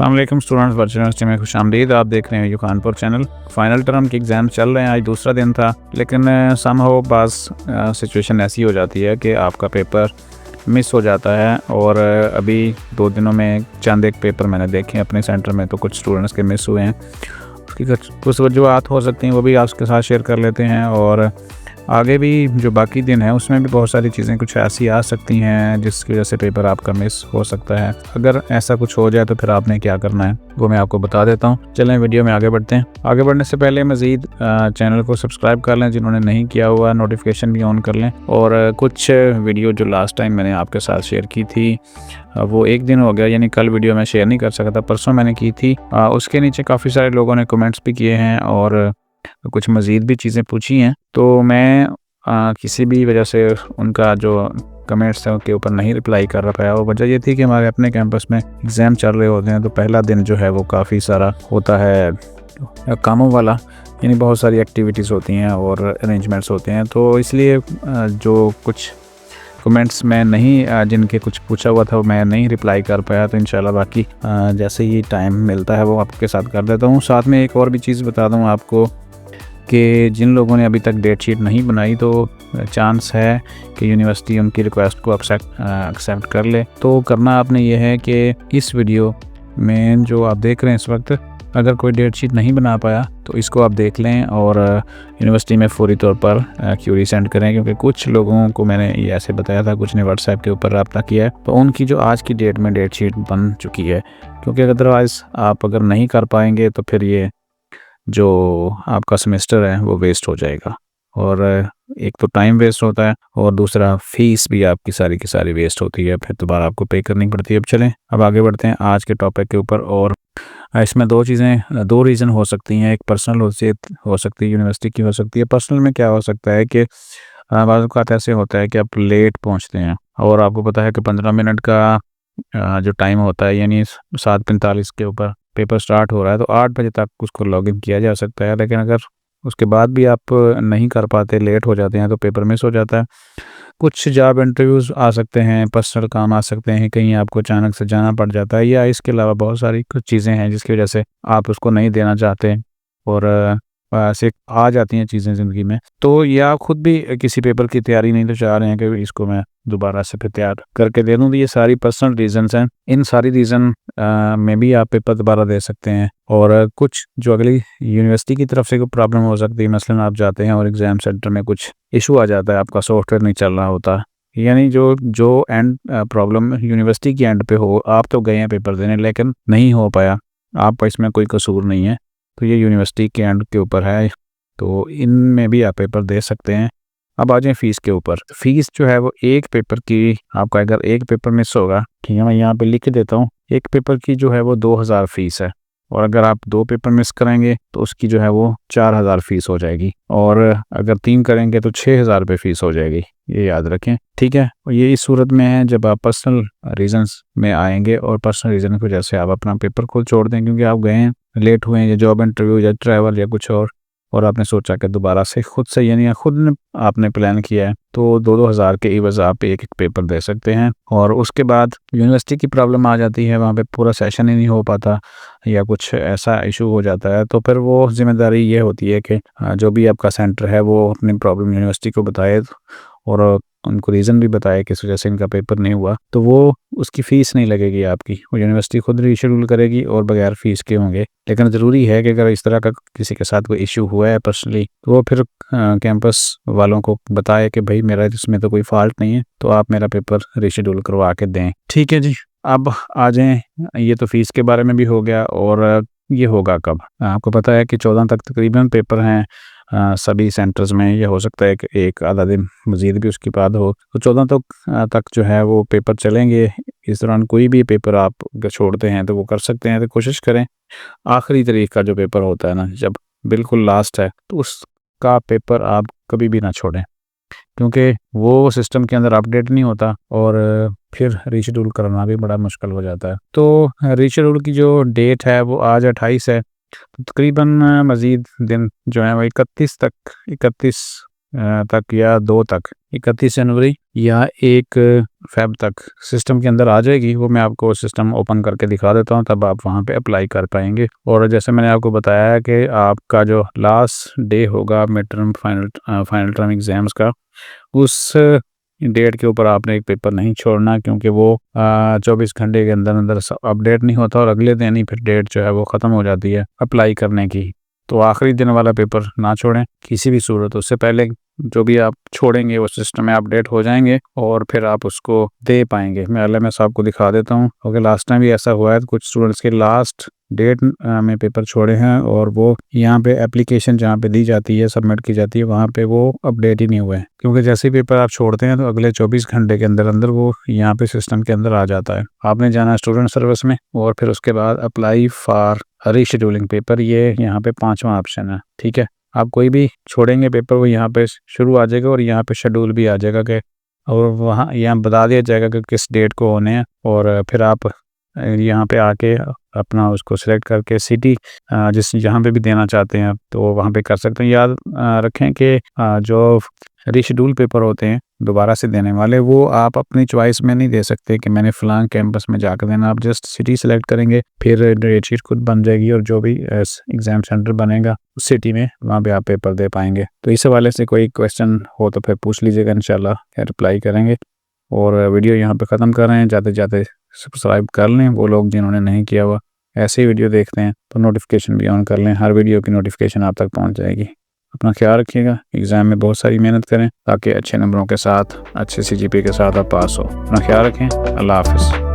वालेकुम students virtual university में खुश आमदीद आप देख रहे हैं U Kanpur channel final term के एग्ज़ाम चल रहे हैं। आज दूसरा दिन था, लेकिन सम हो बास सिचुएशन ऐसी हो जाती है कि आपका पेपर मिस हो जाता है। और अभी दो दिनों में चंद एक पेपर मैंने देखे अपने सेंटर में तो कुछ स्टूडेंट्स के मिस हुए हैं। उसकी कुछ वजूहत हो सकती हैं, वो भी आपके साथ शेयर कर लेते हैं। और आगे भी जो बाकी दिन है, उसमें भी बहुत सारी चीज़ें कुछ ऐसी आ सकती हैं, जिसकी वजह से पेपर आपका मिस हो सकता है। अगर ऐसा कुछ हो जाए तो फिर आपने क्या करना है, वो मैं आपको बता देता हूँ। चलें, वीडियो में आगे बढ़ते हैं। आगे बढ़ने से पहले मज़ीद चैनल को सब्सक्राइब कर लें, जिन्होंने नहीं किया हुआ, नोटिफिकेशन भी ऑन कर लें। और कुछ वीडियो जो लास्ट टाइम मैंने आपके साथ शेयर की थी वो एक दिन हो गया, यानी कल वीडियो मैं शेयर नहीं कर सका था, परसों मैंने की थी। उसके नीचे काफ़ी सारे लोगों ने कमेंट्स भी किए हैं, और कुछ मज़ीद भी चीज़ें पूछी हैं तो मैं आ, किसी भी वजह से उनका जो कमेंट्स हैं उनके ऊपर नहीं रिप्लाई कर रहा पाया वो वजह ये थी कि हमारे अपने कैंपस में एग्ज़ाम चल रहे होते हैं तो पहला दिन जो है वो काफ़ी सारा होता है कामों वाला यानी बहुत सारी एक्टिविटीज़ होती हैं और अरेंजमेंट्स होते हैं तो इसलिए जो कुछ कमेंट्स मैं नहीं जिनके कुछ पूछा हुआ था मैं नहीं रिप्लाई कर पाया तो इंशाल्लाह बाकी जैसे ही टाइम मिलता है वो आपके साथ कर देता हूँ। साथ में एक और भी चीज़ बता दूँ आपको कि जिन लोगों ने अभी तक डेट शीट नहीं बनाई तो चांस है कि यूनिवर्सिटी उनकी रिक्वेस्ट को एक्सेप्ट कर ले। तो करना आपने ये है कि इस वीडियो में जो आप देख रहे हैं इस वक्त, अगर कोई डेट शीट नहीं बना पाया तो इसको आप देख लें और यूनिवर्सिटी में फौरी तौर पर क्यूरी सेंड करें, क्योंकि कुछ लोगों को मैंने ये ऐसे बताया था, कुछ ने व्हाट्सएप के ऊपर रबता किया है। तो उनकी जो आज की डेट में डेट शीट बन चुकी है, क्योंकि अदरवाइज़ आप अगर नहीं कर पाएँगे तो फिर ये जो आपका सेमेस्टर है, वो वेस्ट हो जाएगा। और, एक तो टाइम वेस्ट होता है और दूसरा फ़ीस भी आपकी सारी की सारी वेस्ट होती है, फिर दोबारा आपको पे करनी पड़ती है। अब चलें, अब आगे बढ़ते हैं आज के टॉपिक के ऊपर और इसमें दो चीज़ें, दो रीज़न हो सकती हैं। एक पर्सनल हो सकती है यूनिवर्सिटी की हो सकती है। पर्सनल में क्या हो सकता है कि बात ऐसे होता है कि आप लेट पहुँचते हैं और आपको पता है कि पंद्रह मिनट का जो टाइम होता है, यानी सात पैंतालीस के ऊपर पेपर स्टार्ट हो रहा है तो आठ बजे तक उसको लॉगिन किया जा सकता है। लेकिन अगर उसके बाद भी आप नहीं कर पाते, लेट हो जाते हैं तो पेपर मिस हो जाता है। कुछ जॉब इंटरव्यूज़ आ सकते हैं, पर्सनल काम आ सकते हैं, कहीं आपको अचानक से जाना पड़ जाता है, या इसके अलावा बहुत सारी कुछ चीज़ें हैं जिसकी वजह से आप उसको नहीं देना चाहते। और ऐसे आ जाती हैं चीज़ें ज़िंदगी में। तो ये आप खुद भी किसी पेपर की तैयारी नहीं तो चाह रहे हैं कि इसको मैं दोबारा से फिर तैयार करके दे दूँ। तो ये सारी पर्सनल रीजंस हैं। इन सारी रीज़न में भी आप पेपर दोबारा दे सकते हैं। और कुछ जो अगली यूनिवर्सिटी की तरफ़ से कोई प्रॉब्लम हो सकती है, मसलन आप जाते हैं और एग्ज़ाम सेंटर में कुछ इशू आ जाता है, आपका सॉफ्टवेयर नहीं चल रहा होता। यानी जो जो एंड प्रॉब्लम यूनिवर्सिटी की एंड पे हो, आप तो गए हैं पेपर देने, लेकिन नहीं हो पाया। आप इसमें कोई कसूर नहीं है। तो ये यूनिवर्सिटी के एंड के ऊपर है तो इनमें भी आप पेपर दे सकते हैं। अब आ जाए फ़ीस के ऊपर। फ़ीस जो है वो एक पेपर की, आपका अगर एक पेपर मिस होगा, ठीक है, मैं यहाँ पे लिख देता हूँ, एक पेपर की जो है वो दो हज़ार फ़ीस है। और अगर आप दो पेपर मिस करेंगे तो उसकी जो है वो चार हज़ार फ़ीस हो जाएगी। और अगर तीन करेंगे तो छः हज़ार रुपये फ़ीस हो जाएगी। ये याद रखें, ठीक है? और ये इस सूरत में है, जब आप पर्सनल रीजंस में आएँगे और पर्सनल रीज़न की वजह से आप अपना पेपर खुद छोड़ दें, क्योंकि आप गए हैं। लेट हुए हैं, या जॉब इंटरव्यू या ट्रैवल या कुछ और और आपने सोचा कि दोबारा से खुद से, यानी खुद ने, आपने प्लान किया है तो दो दो हज़ार के इवज़ आप एक एक पेपर दे सकते हैं, और उसके बाद यूनिवर्सिटी की प्रॉब्लम आ जाती है, वहाँ पे पूरा सेशन ही नहीं हो पाता, या कुछ ऐसा इशू हो जाता है तो फिर वो ज़िम्मेदारी ये होती है कि जो भी आपका सेंटर है, वो अपनी प्रॉब्लम यूनिवर्सिटी को बताए और उनको रीज़न भी बताया कि वजह से इनका पेपर नहीं हुआ तो वो उसकी फ़ीस नहीं लगेगी आपकी। वो यूनिवर्सिटी खुद रीशेड्यूल करेगी और बगैर फ़ीस के होंगे। लेकिन ज़रूरी है कि अगर इस तरह का किसी के साथ कोई इशू हुआ है पर्सनली तो वो फिर कैंपस वालों को बताए कि भाई मेरा इसमें तो कोई फॉल्ट नहीं है तो आप मेरा पेपर रीशेड्यूल करवा के दें। ठीक है जी, अब आ जाएँ। ये तो फ़ीस के बारे में भी हो गया और ये होगा कब? आपको पता है कि चौदह तक तकरीबन पेपर हैं। सभी सेंटर्स में ये हो सकता है कि एक आधा दिन मज़ीद भी उसके बाद हो। तो चौदह तक तक जो है वो पेपर चलेंगे। इस दौरान कोई भी पेपर आप छोड़ते हैं तो वो कर सकते हैं। तो कोशिश करें, आखिरी तारीख का जो पेपर होता है ना, जब बिल्कुल लास्ट है तो उसका पेपर आप कभी भी ना छोड़ें। क्योंकि वो सिस्टम के अंदर अपडेट नहीं होता और फिर रीशेड्यूल करना भी बड़ा मुश्किल हो जाता है। तो रीशेड्यूल की जो डेट है वो आज अट्ठाईस है। तो तकरीबन मज़ीद दिन जो है वो इकतीस तक इकतीस तक या दो तक, इकतीस जनवरी या एक फेब तक सिस्टम के अंदर आ जाएगी। वो मैं आपको सिस्टम ओपन करके दिखा देता हूँ, तब आप वहाँ पे अप्लाई कर पाएँगे। और जैसे मैंने आपको बताया है कि आपका जो लास्ट डे होगा mid term, final final term exams का, उस डेट के ऊपर आपने एक पेपर नहीं छोड़ना क्योंकि वो चौबीस घंटे के अंदर अंदर अपडेट नहीं होता और अगले दिन ही फिर डेट जो है वो ख़त्म हो जाती है अप्लाई करने की। तो आखिरी दिन वाला पेपर ना छोड़ें, किसी भी सूरत। उससे पहले जो भी आप छोड़ेंगे, वो सिस्टम में अपडेट हो जाएँगे और फिर आप उसको दे पाएँगे। मैं अल्लाह मैं आपको दिखा देता हूँ। क्योंकि लास्ट टाइम भी ऐसा हुआ है, कुछ स्टूडेंट्स के लास्ट डेट में पेपर छोड़े हैं और वो यहाँ पे एप्लीकेशन जहाँ पे दी जाती है सबमिट की जाती है, वहाँ पे वो अपडेट ही नहीं हुए हैं। क्योंकि जैसे पेपर आप छोड़ते हैं तो अगले 24 घंटे के अंदर अंदर वो यहाँ पे सिस्टम के अंदर आ जाता है। आपने जाना है स्टूडेंट सर्विस में और फिर उसके बाद अप्लाई फॉर रीशेड्यूलिंग पेपर ये यहाँ पे पाँचवा ऑप्शन है, ठीक है? आप कोई भी छोड़ेंगे पेपर वो यहाँ पे शुरू आ जाएगा और यहाँ पे शेड्यूल भी आ जाएगा कि और वहाँ, यहाँ बता दिया जाएगा कि किस डेट को होने हैं और फिर आप यहाँ पे आके अपना उसको सिलेक्ट करके सिटी जिस जहाँ पे भी देना चाहते हैं तो वहाँ पे कर सकते हैं। याद रखें कि जो रिशेड्यूल पेपर होते हैं, दोबारा से देने वाले, वो आप अपनी चॉइस में नहीं दे सकते कि मैंने फ़लाँ कैंपस में जाकर देना। आप जस्ट सिटी सेलेक्ट करेंगे, फिर डेट शीट खुद बन जाएगी और जो भी एग्ज़ाम सेंटर बनेगा, उस सिटी में वहाँ पे आप पेपर दे पाएँगे। तो इस हवाले से कोई क्वेश्चन हो तो फिर पूछ लीजिएगा इन रिप्लाई करेंगे। और वीडियो यहाँ पे ख़त्म कर रहे हैं जाते जाते सब्सक्राइब कर लें, वो लोग जिन्होंने नहीं किया हुआ, ऐसे ही वीडियो देखते हैं तो नोटिफिकेशन भी ऑन कर लें, हर वीडियो की नोटिफिकेशन आप तक पहुँच जाएगी। अपना ख्याल रखिएगा एग्ज़ाम में बहुत सारी मेहनत करें, ताकि अच्छे नंबरों के साथ, अच्छे सीजीपी के साथ आप पास हो। अपना ख्याल रखें, अल्लाह हाफ़